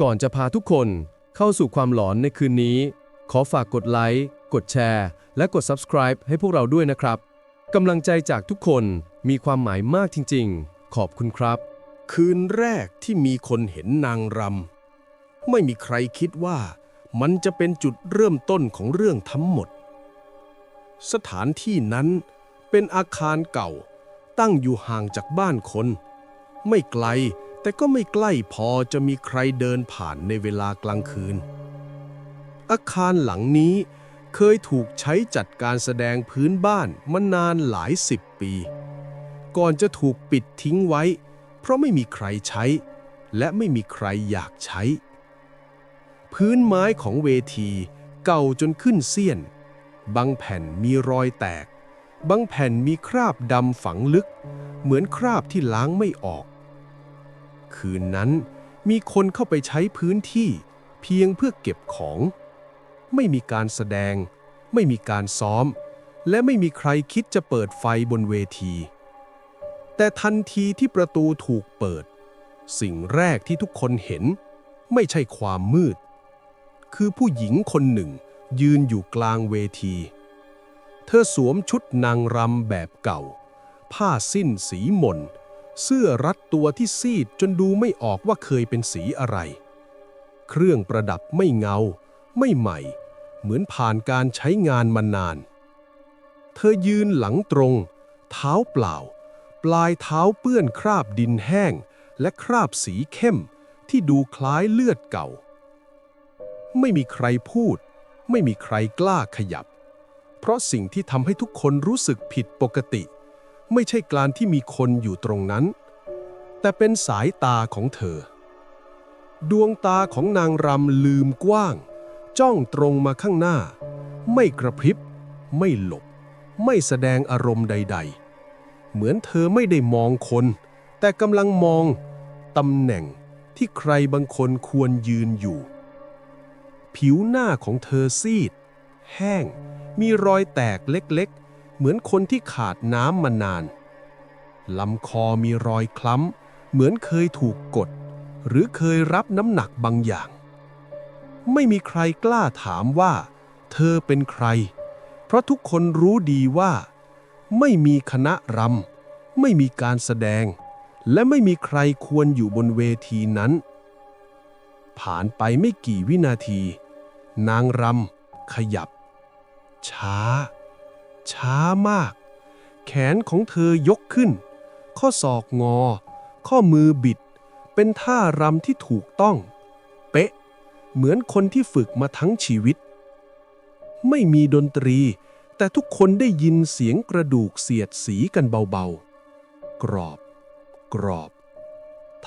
ก่อนจะพาทุกคนเข้าสู่ความหลอนในคืนนี้ ขอฝากกดไลค์ กดแชร์ และกด subscribe ให้พวกเราด้วยนะครับ กำลังใจจากทุกคนมีความหมายมากจริงๆ ขอบคุณครับ คืนแรกที่มีคนเห็นนางรำ ไม่มีใครคิดว่ามันจะเป็นจุดเริ่มต้นของเรื่องทั้งหมด สถานที่นั้นเป็นอาคารเก่า ตั้งอยู่ห่างจากบ้านคน ไม่ไกล แต่ก็ไม่ใกล้พอจะมีใครเดินผ่านในเวลากลางคืน อาคารหลังนี้เคยถูกใช้จัดการแสดงพื้นบ้านมานานหลายสิบปี ก่อนจะถูกปิดทิ้งไว้ เพราะไม่มีใครใช้ และไม่มีใครอยากใช้ พื้นไม้ของเวทีเก่าจนขึ้นเสี้ยน บางแผ่นมีรอยแตก บางแผ่นมีคราบดำฝังลึก เหมือนคราบที่ล้างไม่ออก คืนนั้น มีคนเข้าไปใช้พื้นที่เพียงเพื่อเก็บของ ไม่มีการแสดง ไม่มีการซ้อม และไม่มีใครคิดจะเปิดไฟบนเวที แต่ทันทีที่ประตูถูกเปิด สิ่งแรกที่ทุกคนเห็น ไม่ใช่ความมืด คือผู้หญิงคนหนึ่งยืนอยู่กลางเวที เธอสวมชุดนางรำแบบเก่า ผ้าสิ้นสีหม่น เสื้อรัดตัวที่ซีดจนดูไม่ออกว่าเคยเป็นสีอะไร เครื่องประดับไม่เงา ไม่ใหม่ เหมือนผ่านการใช้งานมานาน เธอยืนหลังตรง เท้าเปล่า ปลายเท้าเปื้อนคราบดินแห้ง และคราบสีเข้มที่ดูคล้ายเลือดเก่า ไม่มีใครพูด ไม่มีใครกล้าขยับ เพราะสิ่งที่ทำให้ทุกคนรู้สึกผิดปกติ ไม่ใช่การที่มีคนอยู่ตรงนั้น แต่เป็นสายตาของเธอ ดวงตาของนางรำลืมกว้าง จ้องตรงมาข้างหน้า ไม่กระพริบ ไม่หลบ ไม่แสดงอารมณ์ใด ๆ เหมือนเธอไม่ได้มองคน แต่กำลังมองตำแหน่งที่ใครบางคนควรยืนอยู่ ผิวหน้าของเธอซีด แห้ง มีรอยแตกเล็กๆ เหมือนคนที่ขาดน้ำมานาน ลำคอมีรอยคล้ำ เหมือนเคยถูกกด หรือเคยรับน้ำหนักบางอย่าง ไม่มีใครกล้าถามว่า เธอเป็นใคร เพราะทุกคนรู้ดีว่า ไม่มีคณะรำไม่มีการแสดง และไม่มีใครควรอยู่บนเวทีนั้น ผ่านไปไม่กี่วินาที นางรำขยับ ช้า ช้ามาก แขนของเธอยกขึ้น ข้อศอกงอ ข้อมือบิด เป็นท่ารำที่ถูกต้อง เป๊ะ เหมือนคนที่ฝึกมาทั้งชีวิต ไม่มีดนตรี แต่ทุกคนได้ยินเสียงกระดูกเสียดสีกันเบาๆ กรอบ กรอบ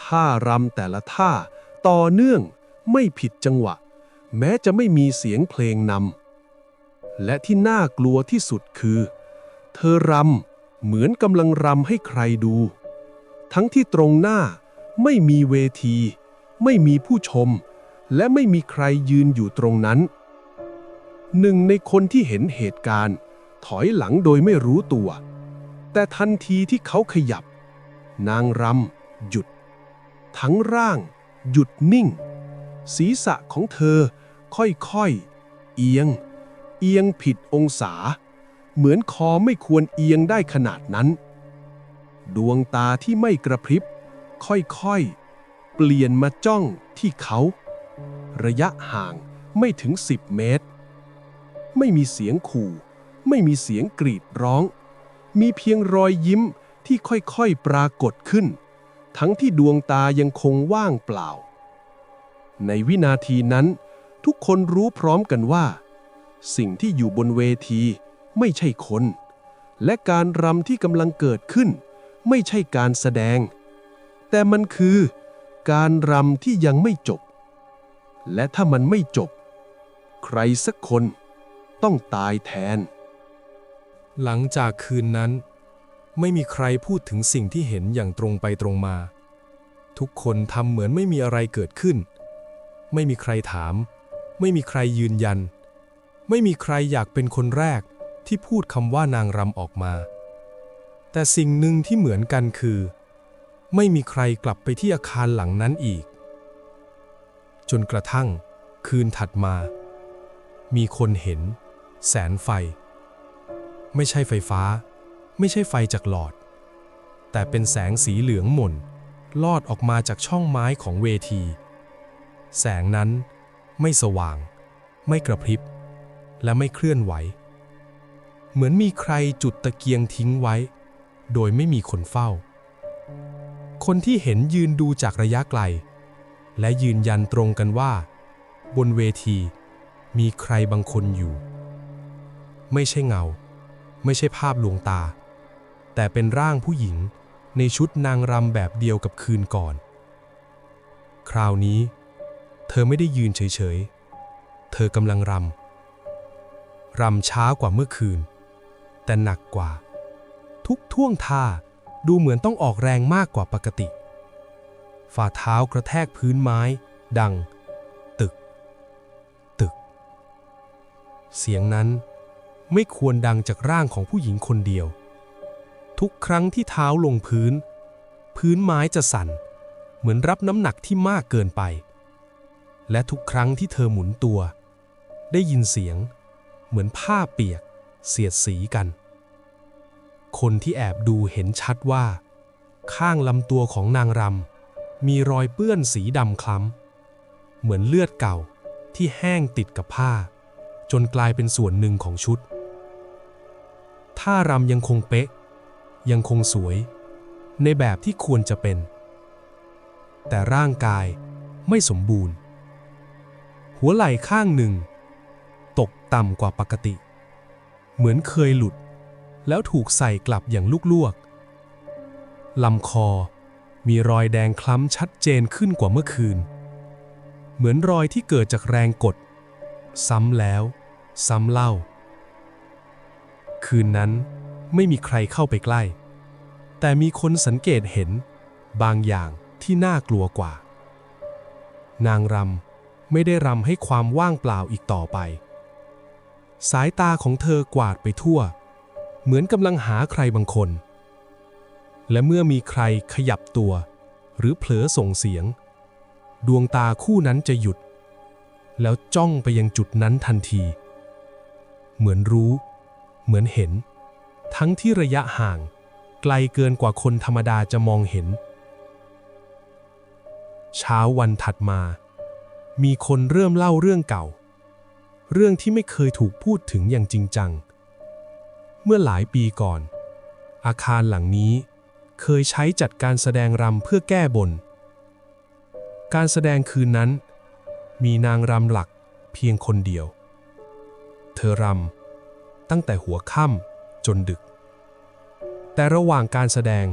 ท่ารำแต่ละท่าต่อเนื่องไม่ผิดจังหวะ แม้จะไม่มีเสียงเพลงนำ และที่น่ากลัวที่สุดคือ เธอรำเหมือนกำลังรำให้ใครดู ทั้งที่ตรงหน้าไม่มีเวที ไม่มีผู้ชม และไม่มีใครยืนอยู่ตรงนั้น หนึ่งในคนที่เห็นเหตุการณ์ ถอยหลังโดยไม่รู้ตัว แต่ทันทีที่เขาขยับ นางรำหยุด ทั้งร่าง หยุดนิ่ง ศีรษะของเธอค่อยๆเอียง อียงผิดองศา เหมือนคอไม่ควรเอียงได้ขนาดนั้น ดวงตาที่ไม่กระพริบ ค่อยๆ เปลี่ยนมาจ้องที่เขา ระยะห่างไม่ถึง10เมตร ไม่มีเสียงขู่ ไม่มีเสียงกรีดร้อง มีเพียงรอยยิ้มที่ค่อยๆ ปรากฏขึ้น ทั้งที่ดวงตายังคงว่างเปล่า ในวินาทีนั้น ทุกคนรู้พร้อมกันว่า สิ่งที่อยู่บนเวทีไม่ใช่คน และการรำที่กำลังเกิดขึ้น ไม่ใช่การแสดง แต่มันคือ การรำที่ยังไม่จบ และถ้ามันไม่จบ ใครสักคนต้องตายแทน หลังจากคืนนั้น ไม่มีใครพูดถึงสิ่งที่เห็นอย่างตรงไปตรงมา ทุกคนทำเหมือนไม่มีอะไรเกิดขึ้น ไม่มีใครถาม ไม่มีใครยืนยัน ไม่มีใครอยากเป็นคนแรกที่พูดคำว่านางรำออกมา แต่สิ่งหนึ่งที่เหมือนกันคือ ไม่มีใครกลับไปที่อาคารหลังนั้นอีก จนกระทั่ง คืนถัดมา มีคนเห็น แสนไฟ ไม่ใช่ไฟฟ้า ไม่ใช่ไฟจากหลอด แต่เป็นแสงสีเหลืองหม่น ลอดออกมาจากช่องไม้ของเวที แสงนั้นไม่สว่าง ไม่กระพริบ และไม่เคลื่อนไหว เหมือนมีใครจุดตะเกียงทิ้งไว้ โดยไม่มีคนเฝ้า คนที่เห็นยืนดูจากระยะไกล และยืนยันตรงกันว่า บนเวทีมีใครบางคนอยู่ ไม่ใช่เงา ไม่ใช่ภาพลวงตา แต่เป็นร่างผู้หญิงในชุดนางรำแบบเดียวกับคืนก่อน คราวนี้ เธอไม่ได้ยืนเฉยๆ เธอกำลังรำ รำช้ากว่าเมื่อคืน แต่หนักกว่า ทุกท่วงท่าดูเหมือนต้องออกแรงมากกว่าปกติ ฝ่าเท้ากระแทกพื้นไม้ ดัง ตึก ตึก เสียงนั้นไม่ควรดังจากร่างของผู้หญิงคนเดียว ทุกครั้งที่เท้าลงพื้น พื้นไม้จะสั่น เหมือนรับน้ำหนักที่มากเกินไป และทุกครั้งที่เธอหมุนตัว ได้ยินเสียง เหมือนผ้าเปียก เสียดสีกัน คนที่แอบดูเห็นชัดว่า ข้างลำตัวของนางรำมีรอยเปื้อนสีดำคล้ำ เหมือนเลือดเก่าที่แห้งติดกับผ้า จนกลายเป็นส่วนหนึ่งของชุดท่ารำยังคงเป๊ะ ยังคงสวย ในแบบที่ควรจะเป็น แต่ร่างกายไม่สมบูรณ์ หัวไหล่ข้างหนึ่ง ต่ำกว่าปกติ เหมือนเคยหลุด แล้วถูกใส่กลับอย่างลวกลำคอมีรอยแดงคล้ำชัดเจนขึ้นกว่าเมื่อคืน เหมือนรอยที่เกิดจากแรงกด ซ้ำแล้ว ซ้ำเล่า คืนนั้นไม่มีใครเข้าไปใกล้ แต่มีคนสังเกตเห็นบางอย่างที่น่ากลัวกว่า นางรำไม่ได้รำให้ความว่างเปล่าอีกต่อไป สายตาของเธอกวาดไปทั่ว เหมือนกำลังหาใครบางคน และเมื่อมีใครขยับตัว หรือเผลอส่งเสียง ดวงตาคู่นั้นจะหยุด แล้วจ้องไปยังจุดนั้นทันที เหมือนรู้ เหมือนเห็น ทั้งที่ระยะห่าง ไกลเกินกว่าคนธรรมดาจะมองเห็น เช้าวันถัดมา มีคนเริ่มเล่าเรื่องเก่า เรื่องที่ไม่เคยถูกพูดถึงอย่างจริงจัง เมื่อหลายปีก่อน อาคารหลังนี้เคยใช้จัดการแสดงรำเพื่อแก้บน การแสดงคืนนั้น มีนางรำหลักเพียงคนเดียว เธอรำตั้งแต่หัวค่ำจนดึก แต่ระหว่างการแสดง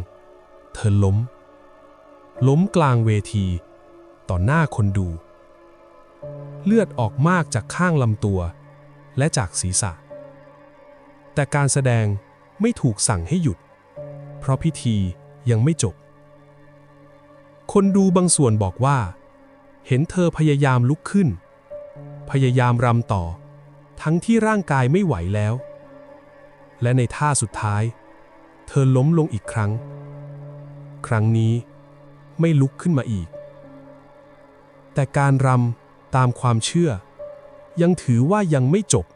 เธอล้ม ล้มกลางเวที ต่อหน้าคนดู เลือดออกมากจากข้างลำตัว และจากศีรษะ แต่การแสดงไม่ถูกสั่งให้หยุด เพราะพิธียังไม่จบ คนดูบางส่วนบอกว่า เห็นเธอพยายามลุกขึ้น พยายามรำต่อ ทั้งที่ร่างกายไม่ไหวแล้ว และในท่าสุดท้าย เธอล้มลงอีกครั้ง ครั้งนี้ไม่ลุกขึ้นมาอีก แต่การรำ ตามความเชื่อ ยังถือว่ายังไม่จบ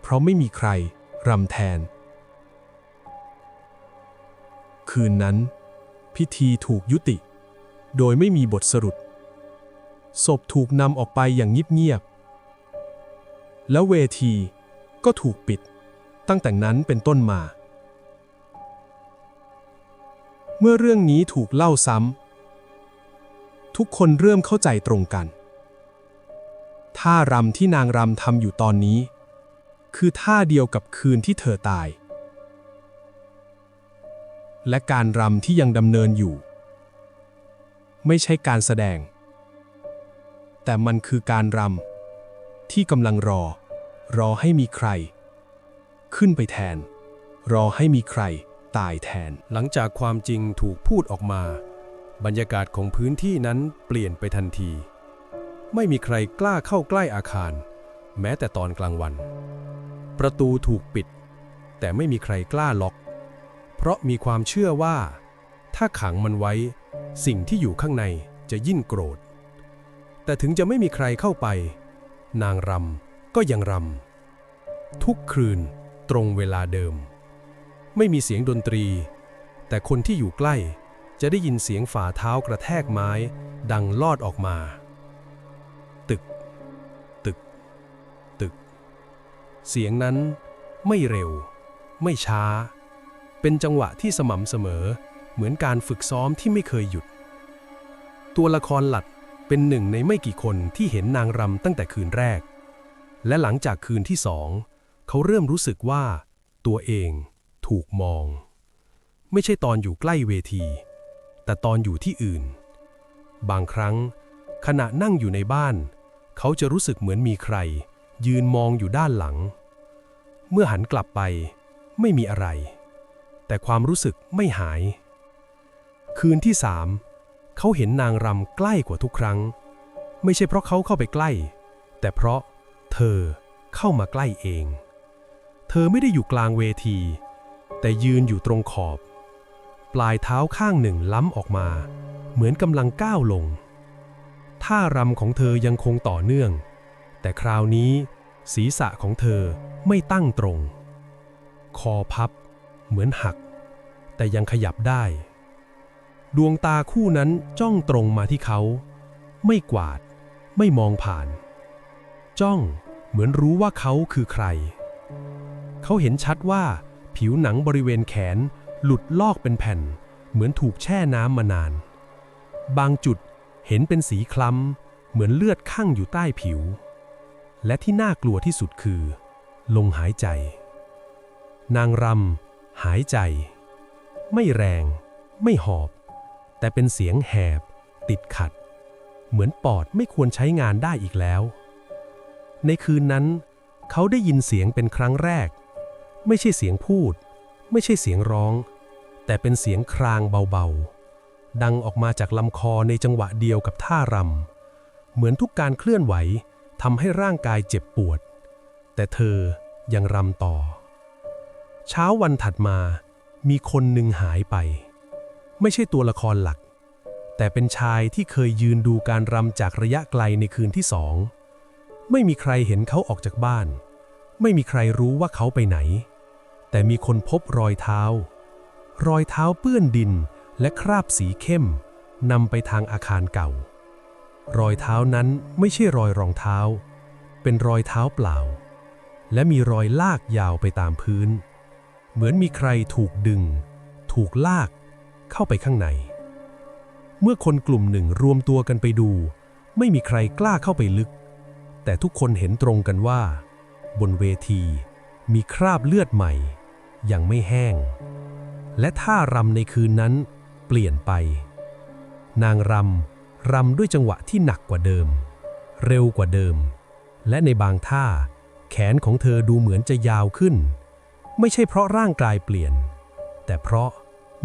เพราะไม่มีใครรำแทน คืนนั้น พิธีถูกยุติ โดยไม่มีบทสรุป ศพถูกนำออกไปอย่างเงียบๆ แล้วเวทีก็ถูกปิด ตั้งแต่นั้นเป็นต้นมา เมื่อเรื่องนี้ถูกเล่าซ้ำทุกคนเริ่มเข้าใจตรงกัน ท่ารำที่นางรำทำอยู่ตอนนี้ คือท่าเดียวกับคืนที่เธอตาย และการรำที่ยังดำเนินอยู่ ไม่ใช่การแสดง แต่มันคือการรำที่กำลังรอ รอให้มีใคร ขึ้นไปแทน รอให้มีใครตายแทน หลังจากความจริงถูกพูดออกมา บรรยากาศของพื้นที่นั้นเปลี่ยนไปทันที ไม่มีใครกล้าเข้าใกล้อาคาร แม้แต่ตอนกลางวัน ประตูถูกปิด แต่ไม่มีใครกล้าล็อก เพราะมีความเชื่อว่า ถ้าขังมันไว้ สิ่งที่อยู่ข้างในจะยิ่งโกรธ แต่ถึงจะไม่มีใครเข้าไป นางรำก็ยังรำทุกคืนตรงเวลาเดิม ไม่มีเสียงดนตรี แต่คนที่อยู่ใกล้จะได้ยินเสียงฝ่าเท้ากระแทกไม้ ดังลอดออกมา เสียงนั้นไม่เร็ว ไม่ช้า เป็นจังหวะที่สม่ำเสมอ เหมือนการฝึกซ้อมที่ไม่เคยหยุด ตัวละครหลัดเป็นหนึ่งในไม่กี่คนที่เห็นนางรำตั้งแต่คืนแรก และหลังจากคืนที่สอง เขาเริ่มรู้สึกว่า ตัวเองถูกมอง ไม่ใช่ตอนอยู่ใกล้เวที แต่ตอนอยู่ที่อื่น บางครั้ง ขณะนั่งอยู่ในบ้าน เขาจะรู้สึกเหมือนมีใคร ยืนมองอยู่ด้านหลัง เมื่อหันกลับไปไม่มีอะไร แต่ความรู้สึกไม่หาย คืนที่สามเขาเห็นนางรำใกล้กว่าทุกครั้ง ไม่ใช่เพราะเขาเข้าไปใกล้ แต่เพราะเธอเข้ามาใกล้เอง เธอไม่ได้อยู่กลางเวที แต่ยืนอยู่ตรงขอบ ปลายเท้าข้างหนึ่งล้ำออกมา เหมือนกำลังก้าวลง ท่ารำของเธอยังคงต่อเนื่อง แต่คราวนี้ ศีรษะของเธอไม่ตั้งตรง คอพับ เหมือนหัก แต่ยังขยับได้ ดวงตาคู่นั้นจ้องตรงมาที่เขา ไม่กวาด ไม่มองผ่าน จ้องเหมือนรู้ว่าเขาคือใคร เขาเห็นชัดว่า ผิวหนังบริเวณแขนหลุดลอกเป็นแผ่น เหมือนถูกแช่น้ำมานาน บางจุดเห็นเป็นสีคล้ำเหมือนเลือดข้างอยู่ใต้ผิว และที่น่ากลัวที่สุดคือลงหายใจ นางรำหายใจ ไม่แรง ไม่หอบ แต่เป็นเสียงแหบ ติดขัด เหมือนปอดไม่ควรใช้งานได้อีกแล้ว ในคืนนั้น เขาได้ยินเสียงเป็นครั้งแรก ไม่ใช่เสียงพูด ไม่ใช่เสียงร้อง แต่เป็นเสียงครางเบาๆ ดังออกมาจากลำคอในจังหวะเดียวกับท่ารำเหมือนทุกการเคลื่อนไหว ทำให้ร่างกายเจ็บปวด แต่เธอยังรำต่อ เช้าวันถัดมามีคนหนึ่งหายไป ไม่ใช่ตัวละครหลัก แต่เป็นชายที่เคยยืนดูการรำจากระยะไกลในคืนที่สอง ไม่มีใครเห็นเขาออกจากบ้าน ไม่มีใครรู้ว่าเขาไปไหน แต่มีคนพบรอยเท้า รอยเท้าเปื้อนดินและคราบสีเข้มนำไปทางอาคารเก่า รอยเท้านั้นไม่ใช่รอยรองเท้า เป็นรอยเท้าเปล่า และมีรอยลากยาวไปตามพื้น เหมือนมีใครถูกดึง ถูกลากเข้าไปข้างใน เมื่อคนกลุ่มหนึ่งรวมตัวกันไปดู ไม่มีใครกล้าเข้าไปลึก แต่ทุกคนเห็นตรงกันว่า บนเวทีมีคราบเลือดใหม่ ยังไม่แห้ง และท่ารำในคืนนั้นเปลี่ยนไป นางรำ รำด้วยจังหวะที่หนักกว่าเดิม เร็วกว่าเดิม และในบางท่า แขนของเธอดูเหมือนจะยาวขึ้น ไม่ใช่เพราะร่างกายเปลี่ยน แต่เพราะ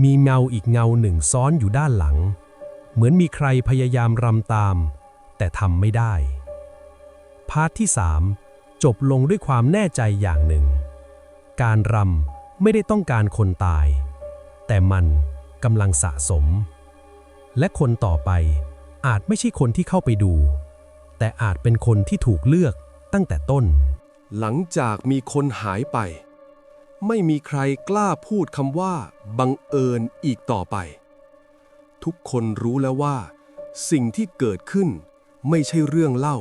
มีเงาอีกเงาหนึ่งซ้อนอยู่ด้านหลัง เหมือนมีใครพยายามรำตาม แต่ทำไม่ได้ พาร์ทที่ 3 จบลงด้วยความแน่ใจอย่างหนึ่ง การรำไม่ได้ต้องการคนตาย แต่มันกำลังสะสม และคนต่อไป อาจไม่ใช่คนที่เข้าไปดู แต่อาจเป็นคนที่ถูกเลือกตั้งแต่ต้น หลังจากมีคนหายไป ไม่มีใครกล้าพูดคำว่า บังเอิญอีกต่อไป ทุกคนรู้แล้วว่า สิ่งที่เกิดขึ้น ไม่ใช่เรื่องเล่า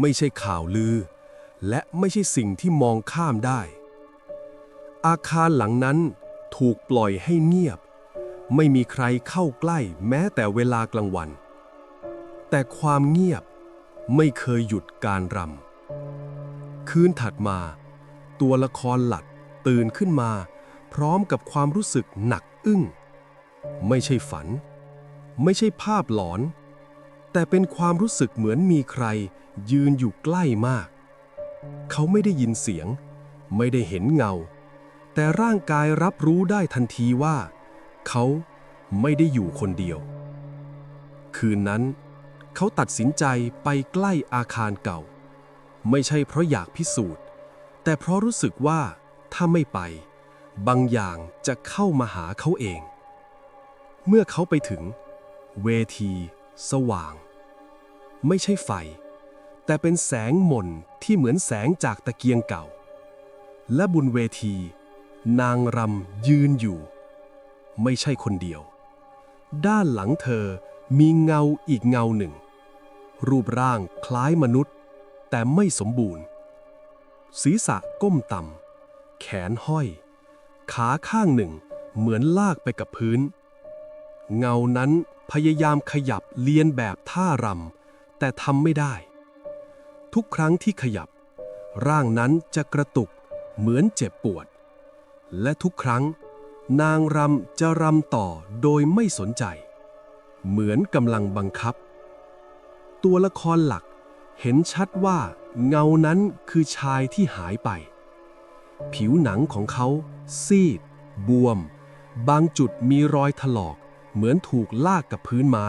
ไม่ใช่ข่าวลือ และไม่ใช่สิ่งที่มองข้ามได้ อาคารหลังนั้นถูกปล่อยให้เงียบ ไม่มีใครเข้าใกล้แม้แต่เวลากลางวัน แต่ความเงียบไม่เคยหยุดการรำ คืนถัดมา ตัวละครหลักตื่นขึ้นมา พร้อมกับความรู้สึกหนักอึ้ง ไม่ใช่ฝัน ไม่ใช่ภาพหลอน แต่เป็นความรู้สึกเหมือนมีใคร ยืนอยู่ใกล้มาก เขาไม่ได้ยินเสียง ไม่ได้เห็นเงา แต่ร่างกายรับรู้ได้ทันทีว่า เขาไม่ได้อยู่คนเดียว คืนนั้น เขาตัดสินใจไปใกล้อาคารเก่า ไม่ใช่เพราะอยากพิสูจน์ แต่เพราะรู้สึกว่าถ้าไม่ไป บางอย่างจะเข้ามาหาเขาเอง เมื่อเขาไปถึง เวที สว่าง ไม่ใช่ไฟ แต่เป็นแสงหม่นที่เหมือนแสงจากตะเกียงเก่า และบนเวที นางรำยืนอยู่ ไม่ใช่คนเดียว ด้านหลังเธอมีเงาอีกเงาหนึ่ง รูปร่างคล้ายมนุษย์ แต่ไม่สมบูรณ์ ศีรษะก้มต่ำ แขนห้อย ขาข้างหนึ่งเหมือนลากไปกับพื้น เงานั้นพยายามขยับเลียนแบบท่ารำ แต่ทำไม่ได้ ทุกครั้งที่ขยับ ร่างนั้นจะกระตุกเหมือนเจ็บปวด และทุกครั้ง นางรำจะรำต่อโดยไม่สนใจ เหมือนกำลังบังคับ ตัวละครหลัก เห็นชัดว่าเงานั้นคือชายที่หายไป ผิวหนังของเขา ซีด บวม บางจุดมีรอยถลอก เหมือนถูกลากกับพื้นไม้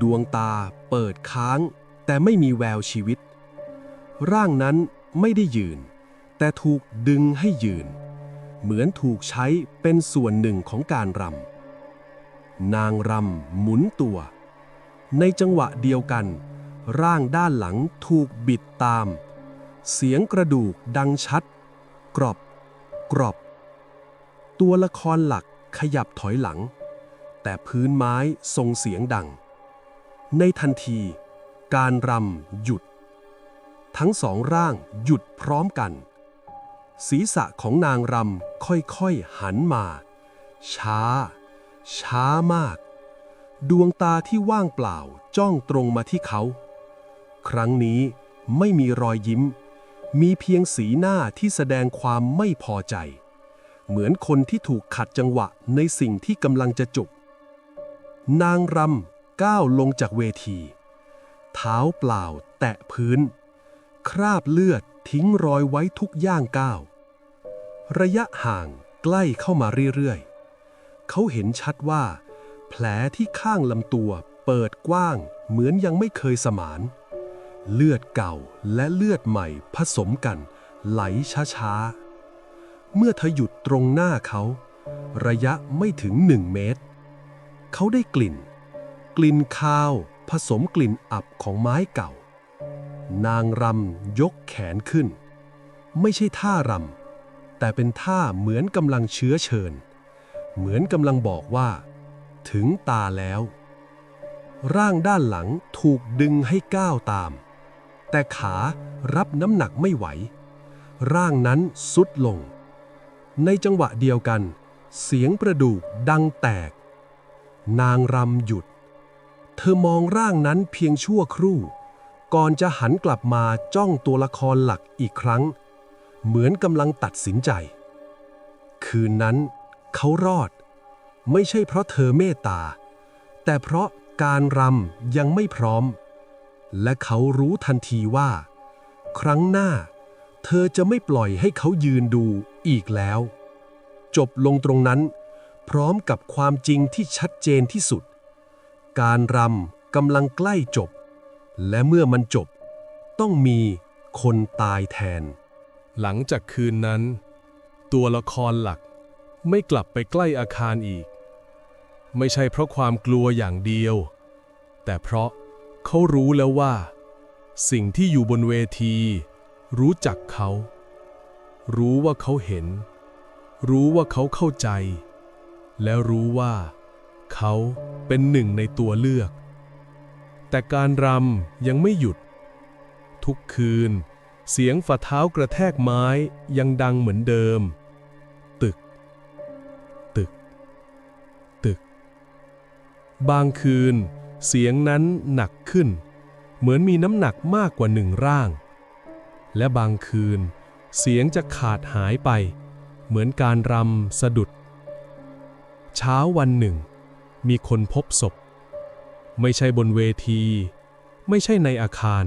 ดวงตาเปิดค้าง แต่ไม่มีแววชีวิต ร่างนั้นไม่ได้ยืน แต่ถูกดึงให้ยืน เหมือนถูกใช้เป็นส่วนหนึ่งของการรำนางรำหมุนตัว ในจังหวะเดียวกัน ร่างด้านหลังถูกบิดตาม เสียงกระดูกดังชัด กรอบ กรอบ ตัวละครหลักขยับถอยหลัง แต่พื้นไม้ส่งเสียงดัง ในทันที การรำหยุด ทั้งสองร่างหยุดพร้อมกัน ศีรษะของนางรำค่อยๆหันมา ช้า ช้ามาก ดวงตาที่ว่างเปล่าจ้องตรงมาที่เขา ครั้งนี้ไม่มีรอยยิ้ม มีเพียงสีหน้าที่แสดงความไม่พอใจ เหมือนคนที่ถูกขัดจังหวะในสิ่งที่กำลังจะจบนางรำก้าวลงจากเวที เท้าเปล่าแตะพื้น คราบเลือดทิ้งรอยไว้ทุกย่างก้าว ระยะห่างใกล้เข้ามาเรื่อยๆ เขาเห็นชัดว่า แผลที่ข้างลำตัวเปิดกว้างเหมือนยังไม่เคยสมาน เลือดเก่าและเลือดใหม่ผสมกัน ไหลช้าๆ เมื่อเธอหยุดตรงหน้าเขา ระยะไม่ถึงหนึ่งเมตร เขาได้กลิ่น กลิ่นคาวผสมกลิ่นอับของไม้เก่า นางรำยกแขนขึ้น ไม่ใช่ท่ารำแต่เป็นท่าเหมือนกำลังเชื้อเชิญ เหมือนกำลังบอกว่า ถึงตาแล้ว ร่างด้านหลังถูกดึงให้ก้าวตาม แต่ขารับน้ำหนักไม่ไหว ร่างนั้นสุดลง ในจังหวะเดียวกัน เสียงประดูกดังแตก นางรำหยุด เธอมองร่างนั้นเพียงชั่วครู่ ก่อนจะหันกลับมาจ้องตัวละครหลักอีกครั้ง เหมือนกำลังตัดสินใจ คืนนั้นเขารอด ไม่ใช่เพราะเธอเมตตา แต่เพราะการรำยังไม่พร้อม และเขารู้ทันทีว่า ครั้งหน้า เธอจะไม่ปล่อยให้เขายืนดูอีกแล้ว จบลงตรงนั้น พร้อมกับความจริงที่ชัดเจนที่สุด การรำกำลังใกล้จบ และเมื่อมันจบ ต้องมีคนตายแทน หลังจากคืนนั้น ตัวละครหลักไม่กลับไปใกล้อาคารอีก ไม่ใช่เพราะความกลัวอย่างเดียว แต่เพราะเขารู้แล้วว่า สิ่งที่อยู่บนเวที รู้จักเขา รู้ว่าเขาเห็น รู้ว่าเขาเข้าใจ และรู้ว่า เขาเป็นหนึ่งในตัวเลือก แต่การรำยังไม่หยุด ทุกคืน เสียงฝ่าเท้ากระแทกไม้ยังดังเหมือนเดิม บางคืน เสียงนั้นหนักขึ้น เหมือนมีน้ำหนักมากกว่าหนึ่งร่าง และบางคืน เสียงจะขาดหายไป เหมือนการรำสะดุด เช้าวันหนึ่ง มีคนพบศพ ไม่ใช่บนเวที ไม่ใช่ในอาคาร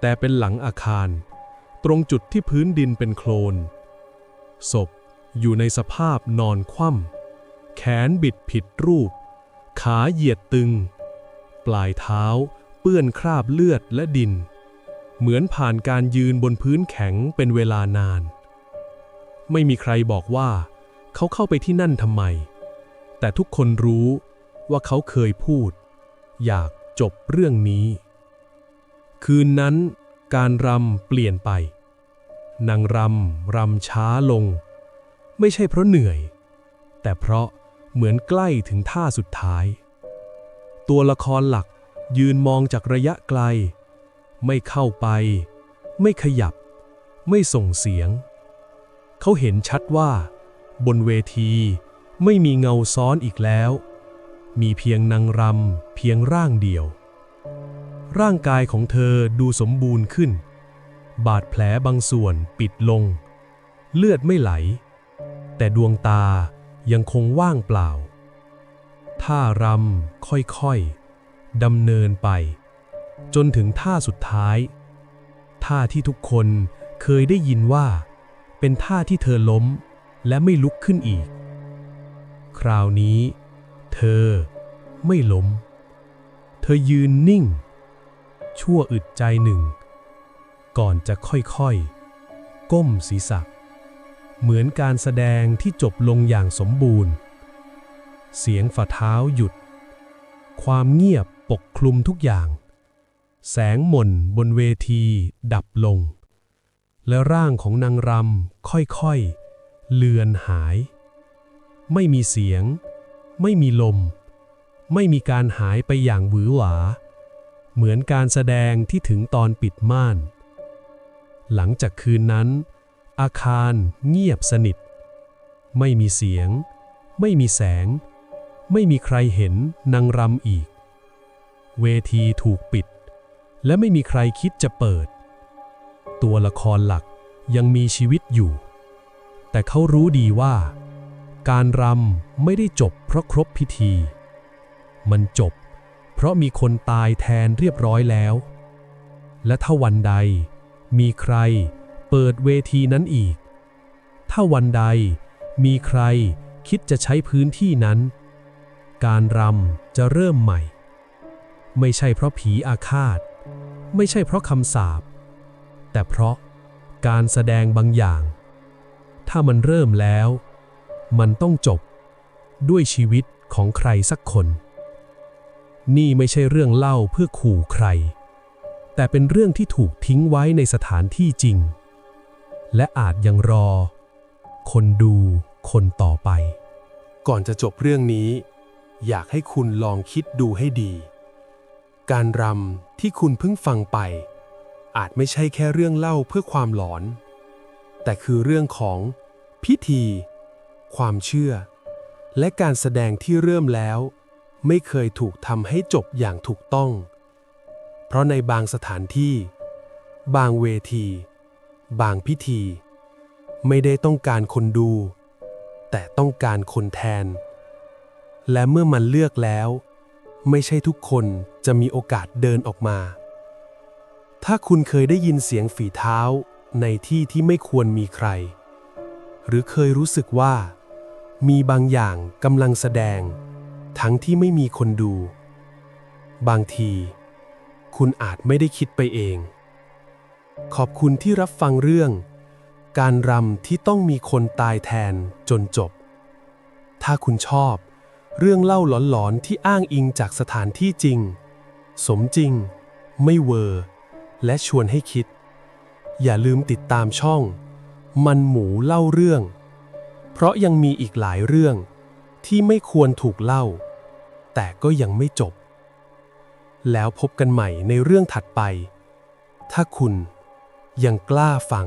แต่เป็นหลังอาคาร ตรงจุดที่พื้นดินเป็นโคลน ศพอยู่ในสภาพนอนคว่ำแขนบิดผิดรูป ขาเหยียดตึง ปลายเท้าเปื้อนคราบเลือดและดิน เหมือนผ่านการยืนบนพื้นแข็งเป็นเวลานาน ไม่มีใครบอกว่า เขาเข้าไปที่นั่นทำไม แต่ทุกคนรู้ว่าเขาเคยพูด อยากจบเรื่องนี้ คืนนั้นการรำเปลี่ยนไป นางรำรำช้าลง ไม่ใช่เพราะเหนื่อย แต่เพราะ เหมือนใกล้ถึงท่าสุดท้าย ตัวละครหลักยืนมองจากระยะไกล ไม่เข้าไป ไม่ขยับ ไม่ส่งเสียง เขาเห็นชัดว่า บนเวทีไม่มีเงาซ้อนอีกแล้ว มีเพียงนางรำเพียงร่างเดียว ร่างกายของเธอดูสมบูรณ์ขึ้น บาดแผลบางส่วนปิดลง เลือดไม่ไหล แต่ดวงตา ยังคงว่างเปล่า ท่ารำค่อยๆดำเนินไป จนถึงท่าสุดท้าย ท่าที่ทุกคนเคยได้ยินว่า เป็นท่าที่เธอล้มและไม่ลุกขึ้นอีก คราวนี้ เธอไม่ล้ม เธอยืนนิ่ง ชั่วอึดใจหนึ่ง ก่อนจะค่อยๆ ก้มศีรษะ เหมือนการแสดงที่จบลงอย่างสมบูรณ์ เสียงฝ่าเท้าหยุด ความเงียบปกคลุมทุกอย่าง แสงหม่นบนเวทีดับลง และร่างของนางรำค่อยๆ เลือนหาย ไม่มีเสียง ไม่มีลม ไม่มีการหายไปอย่างหวือหวา เหมือนการแสดงที่ถึงตอนปิดม่าน หลังจากคืนนั้น อาคารเงียบสนิท ไม่มีเสียง ไม่มีแสง ไม่มีใครเห็นนางรำอีก เวทีถูกปิด และไม่มีใครคิดจะเปิด ตัวละครหลักยังมีชีวิตอยู่ แต่เขารู้ดีว่า การรำไม่ได้จบเพราะครบพิธี มันจบ เพราะมีคนตายแทนเรียบร้อยแล้ว และถ้าวันใดมีใคร เปิดเวทีนั้นอีก ถ้าวันใดมีใครคิดจะใช้พื้นที่นั้น การรำจะเริ่มใหม่ ไม่ใช่เพราะผีอาฆาต ไม่ใช่เพราะคำสาป แต่เพราะการแสดงบางอย่าง ถ้ามันเริ่มแล้ว มันต้องจบด้วยชีวิตของใครสักคน นี่ไม่ใช่เรื่องเล่าเพื่อขู่ใคร แต่เป็นเรื่องที่ถูกทิ้งไว้ในสถานที่จริง และอาจยังรอ คนดูคนต่อไป ก่อนจะจบเรื่องนี้ อยากให้คุณลองคิดดูให้ดี การรำที่คุณเพิ่งฟังไป อาจไม่ใช่แค่เรื่องเล่าเพื่อความหลอน แต่คือเรื่องของพิธี ความเชื่อ และการแสดงที่เริ่มแล้ว ไม่เคยถูกทำให้จบอย่างถูกต้อง เพราะในบางสถานที่ บางเวที บางพิธี ไม่ได้ต้องการคนดู แต่ต้องการคนแทน และเมื่อมันเลือกแล้ว ไม่ใช่ทุกคนจะมีโอกาสเดินออกมา ถ้าคุณเคยได้ยินเสียงฝีเท้าในที่ที่ไม่ควรมีใคร หรือเคยรู้สึกว่า มีบางอย่างกำลังแสดง ทั้งที่ไม่มีคนดู บางที คุณอาจไม่ได้คิดไปเอง ขอบคุณที่รับฟังเรื่อง การรำที่ต้องมีคนตายแทนจนจบ ถ้าคุณชอบ เรื่องเล่าหลอนๆที่อ้างอิงจากสถานที่จริง สมจริง ไม่เวอร์ และชวนให้คิด อย่าลืมติดตามช่อง มันหมูเล่าเรื่อง เพราะยังมีอีกหลายเรื่องที่ไม่ควรถูกเล่า แต่ก็ยังไม่จบ แล้วพบกันใหม่ในเรื่องถัดไป ถ้าคุณ ยังกล้าฟัง